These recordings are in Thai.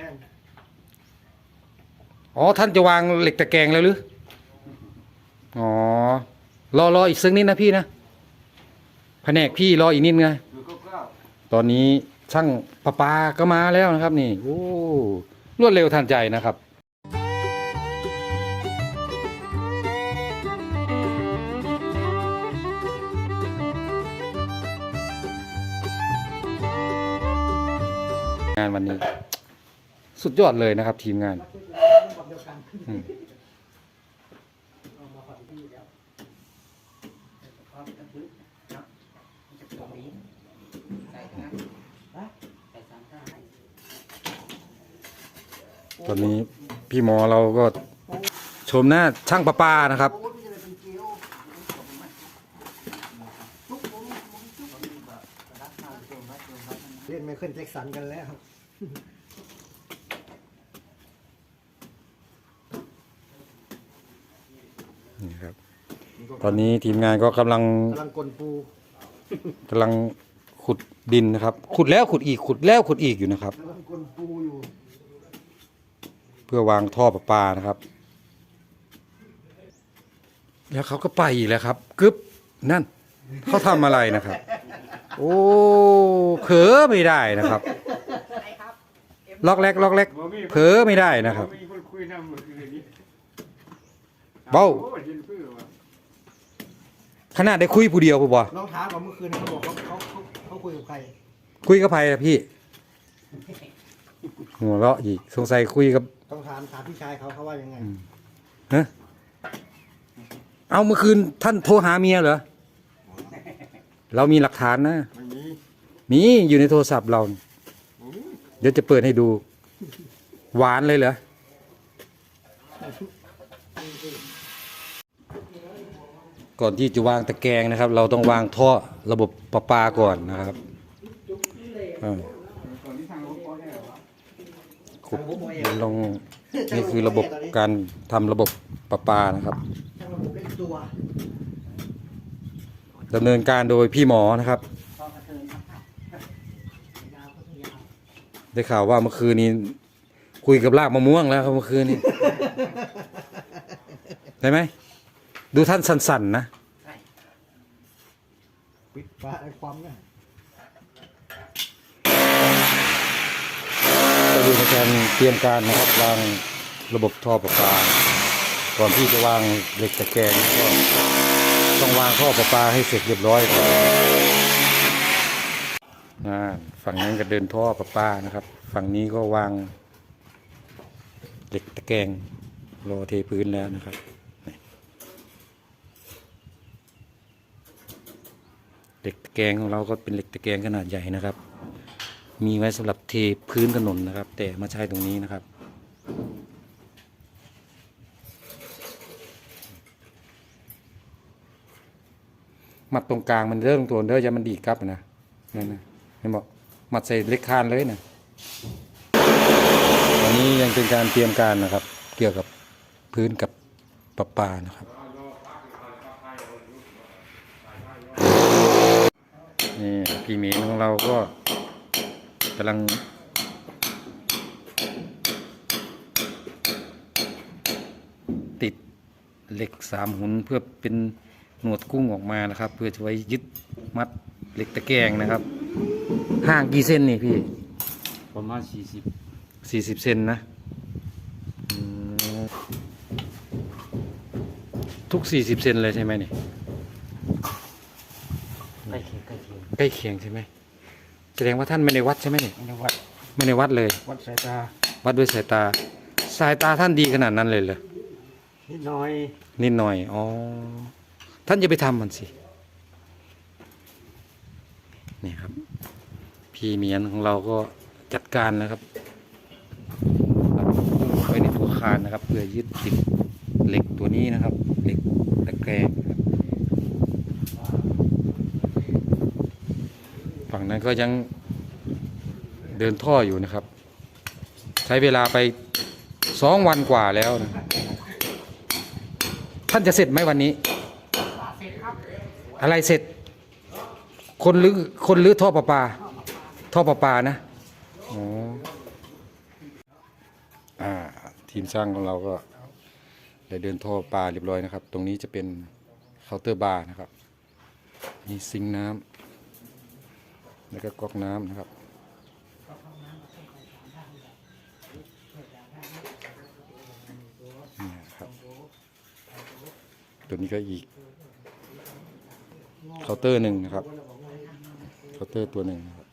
ม่นอ๋อท่านจะวางเหล็กตะแกรงแล้วหรือ อ๋อ รอรออีกสักนิดนะพี่นะ แผนกพี่รออีกนิดไงดูคร่าวตอนนี้ช่างประปาก็มาแล้วนะครับ นี่ โอ้ รวดเร็วทันใจนะครับ งานวันนี้ สุดยอดเลยนะครับ ทีมงานอืมตอนนี้พี่หมอเราก็ชมหน้าช่างประปานะครับเป็นเกลียวทุกผมผมทุกผมแบบรักมาโจมรักโจมรักมันเล่นไมเคิลแจ็คสันกันแล้วครับ นี่ครับ ตอนนี้ทีมงานก็กำลังกำลังกลปูกำลังขุดดินนะครับ ขุดแล้วขุดอีกขุดแล้วขุดอีกอยู่นะครับ กำลังกลปูอยู่เพื่อวางท่อประปานะครับ แล้วเขาก็ไปอีกแล้วครับกึบนั่นเขาทำอะไรนะครับ โอ้เผลอไม่ได้นะครับ ล็อกแรกล็อกแรกๆบ่มีเผลอไม่ได้นะครับมีคนคุยนำเมื่อคืนนี้เบ้า โอ้ยเห็นเพื่อว่ะ ขนาดได้คุยผู้เดียวผู้บ่น้องถามว่าเมื่อคืนเขาบอกเขาเขาเขาเขาคุยกับใครคุยกับใครอะพี่ หัวเราะอีกสงสัยคุยกับ ต้องถามถามพี่ชายเขาเขาว่ายังไงฮะเอาเมื่อคืนท่านโทรหาเมียเหรอ เรามีหลักฐานนะ ไม่มีมีอยู่ในโทรศัพท์เราโอ้ยเดี๋ยวจะเปิดให้ดู หวานเลยเหรอ ก่อนที่จะวางตะแกรงนะครับ เราต้องวางท่อระบบประปาก่อนนะครับเออตอนนี้ทางรถก็ได้เหรอวะขุดลงนี่คือระบบการทำระบบประปานะครับช่างระบบเล่นตัวดำเนินการโดยพี่หมอนะครับพอกระเทินครับยาวก็ยาวได้ข่าวว่าเมื่อคืนนี้ คุยกับรากมะม่วงแล้วครับเมื่อคืนนี้ได้ไหม ดูท่านสั่นๆนะปิดฟ้าไอ้ความเนี่ยก็ดูในการเตรียมการนะครับวางระบบท่อประปา ก่อนที่จะวางเหล็กตะแกรงก็ต้องวางท่อประปาให้เสร็จเรียบร้อยก่อนอ่าฝั่งนั้นก็เดินท่อประปานะครับ ฝั่งนี้ก็วางเหล็กตะแกรงรอเทพื้นแล้วนะครับนี่ เหล็กตะแกรงของเราก็เป็นเหล็กตะแกรงขนาดใหญ่นะครับ มีไว้สำหรับเทพื้นถนนนะครับ แต่มาใช้ตรงนี้นะครับ มัดตรงกลางมันเริ่มตัวเด้อจะมันดีกลับนะนั่นนะเห็นบอกมัดใส่เล็กคานเลยนะตอนนี้ยังเป็นการเตรียมการนะครับ เกี่ยวกับพื้นกับประปานะครับ นี่พี่เมนของเราก็กำลังติดเหล็กสามหุนเพื่อเป็นหนวดกุ้งออกมานะครับ เพื่อจะไว้ยึดมัดเหล็กตะแกรงนะครับห่างกี่เส้นนี่พี่ประมาณสี่สิบสี่สิบเซนนะอืมทุกสี่สิบเซนเลยใช่ไหมนี่ใก ล้เคียงใกล้เคียงใกล้เคียงใช่ไหมแสดงว่าท่านไม่ได้วัดใช่ไหมนี่ในวัดไม่ได้วัดเลย วัดสายตาวัดด้วยสายตา สายตาท่านดีขนาดนั้นเลยเหรอนิดหน่อยนิดหน่อยอ๋อท่านจะไปทำมันสินี่ครับ พี่เมียนของเราก็จัดการนะครับเอาไว้ในตัวคานนะครับ เพื่อยึดติดเหล็กตัวนี้นะครับ เหล็กตะแกรง นั้นก็ยังเดินท่ออยู่นะครับ ใช้เวลาไปสองวันกว่าแล้วนะท่านจะเสร็จไหมวันนี้ อะไรเสร็จ คนหรือคนหรือท่อประปา ท่อประปานะอ๋อทีมช่างของเราก็ได้เดินท่อปลาเรียบร้อยนะครับ ตรงนี้จะเป็นเคาน์เตอร์บาร์นะครับ มีซิงค์น้ำ แล้วก็ก๊อกน้ำนะครับนี่ครับตัวนี้ก็อีกเคาน์เตอร์หนึ่งนะครับเคาน์เตอร์ตัวหนึ่งนะครับ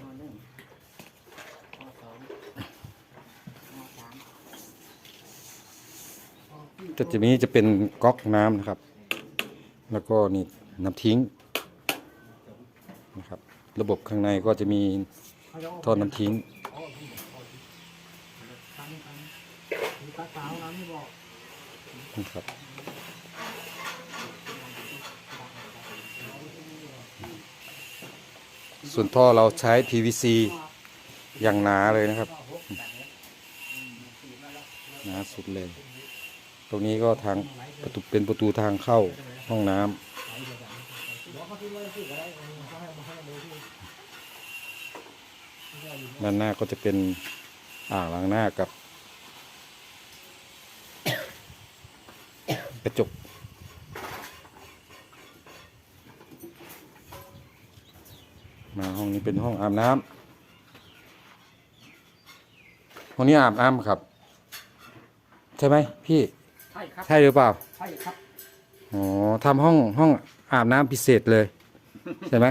มหนึ่งมสองมสาม แต่จะนี้จะเป็นก๊อกน้ำนะครับ แล้วก็นี่น้ำทิ้งนะครับ ระบบข้างในก็จะมีท่อน้ำทิ้งมีปลาสาวน้ำที่บอกนะครับส่วนท่อเราใช้ PVC อย่างหนาเลยนะครับ หนาสุดเลย ตรงนี้ก็ทางประตูเป็นประตูทางเข้าห้องน้ำด้านหน้าก็จะเป็นอ่างล้างหน้ากับ กระจกมาห้องนี้เป็นห้องอาบน้ำห้องนี้อาบน้ำครับ ใช่ไหมพี่ ช่ครับใช่หรือเปล่าใช่ครับอ๋อทำห้องห้องอาบน้ำพิเศษเลย ใช่ไหม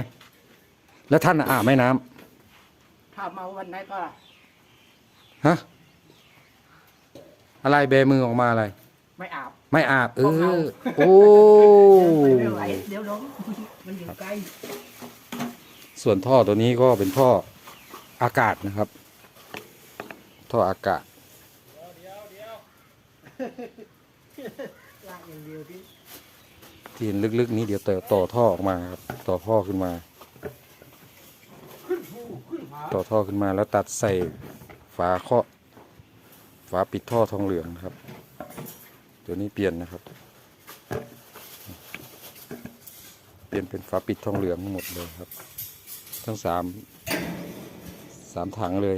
แล้วท่านอาบไหมน้ถ้ามาวันไหนก็ำฮะอะไรเบมือออกมาอะไร ไม่อาบ ไม่อาบเออโอ้ไม่ไหวเดี๋ยวล้มมันอยู่ไกลส่วนท่อตัวนี้ก็เป็นท่ออากาศนะครับ ท่ออากาศ ลากอย่างเดียวที่ที่เห็นลึกๆ นี้เดี๋ยวต่อต่อท่อออกมาครับต่อท่อขึ้นมา ต่อท่อขึ้นมาแล้วตัดใส่ฝาเคาะฝาปิดท่อทองเหลืองนะครับ ตัวนี้เปลี่ยนนะครับ เปลี่ยนเป็นฝาปิดทองเหลืองทั้งหมดเลยครับ ทั้งสามสามถังเลย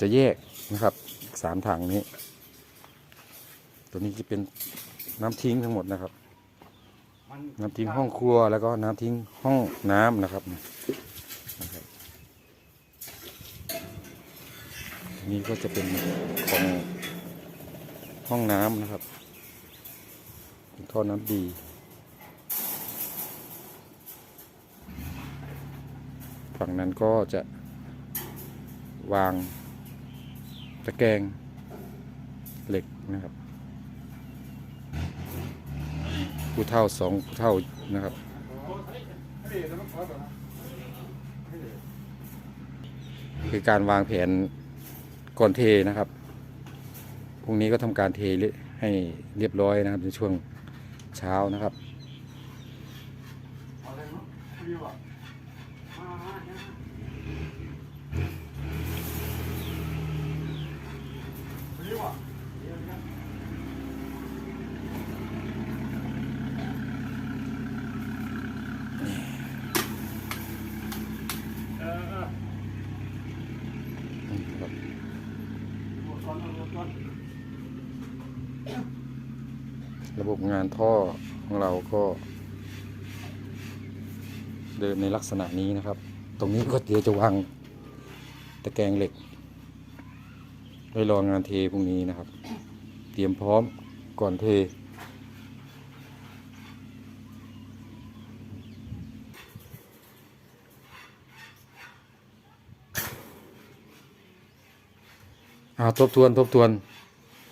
จะแยกนะครับสามถังนี้ ตัวนี้จะเป็นน้ำทิ้งทั้งหมดนะครับมันน้ำทิ้งห้องครัวแล้วก็น้ำทิ้งห้องน้ำนะครับนะครับอันนี่ก็จะเป็นของห้องน้ำนะครับเป็นท่อน้ำดีฝั่งนั้นก็จะวางตะแกรงเหล็กนะครับ ผู้เท่าสองผู้เท่านะครับคือการวางแผนก่อนเทนะครับ พรุ่งนี้ก็ทำการเทให้เรียบร้อยนะครับในช่วงเช้านะครับ ระบบงานท่อของเราก็เดินในลักษณะนี้นะครับ ตรงนี้ก็เดี๋ยวจะวางตะแกรงเหล็กไว้รองานเทพรุ่งนี้นะครับ เตรียมพร้อมก่อนเทอ่าทบทวนทบทวน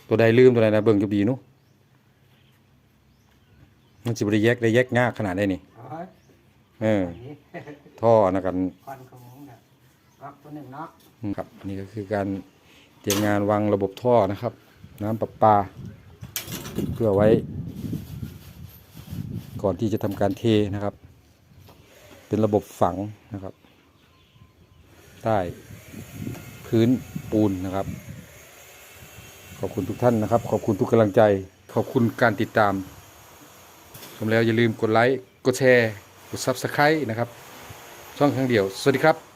ตัวใดลืมตัวใดนะเบิ่งจะบีนุ มันจะบริแยกได้แยกยากขนาดได้นี่เอาไว้เอออันนี้ท่อนะกันควันของผมเนี่ยล็อกตัวหนึ่งเนาะครับอันนี้ก็คือการเตรียมงานวางระบบท่อนะครับ น้ำประปา เพื่อไว้ ก่อนที่จะทำการเทนะครับ เป็นระบบฝังนะครับ ใต้พื้นปูนนะครับ ขอบคุณทุกท่านนะครับ ขอบคุณทุกกำลังใจ ขอบคุณการติดตาม ชมแล้วอย่าลืมกดไลค์ กดแชร์ กด Subscribe นะครับ ช่องครั้งเดียว สวัสดีครับ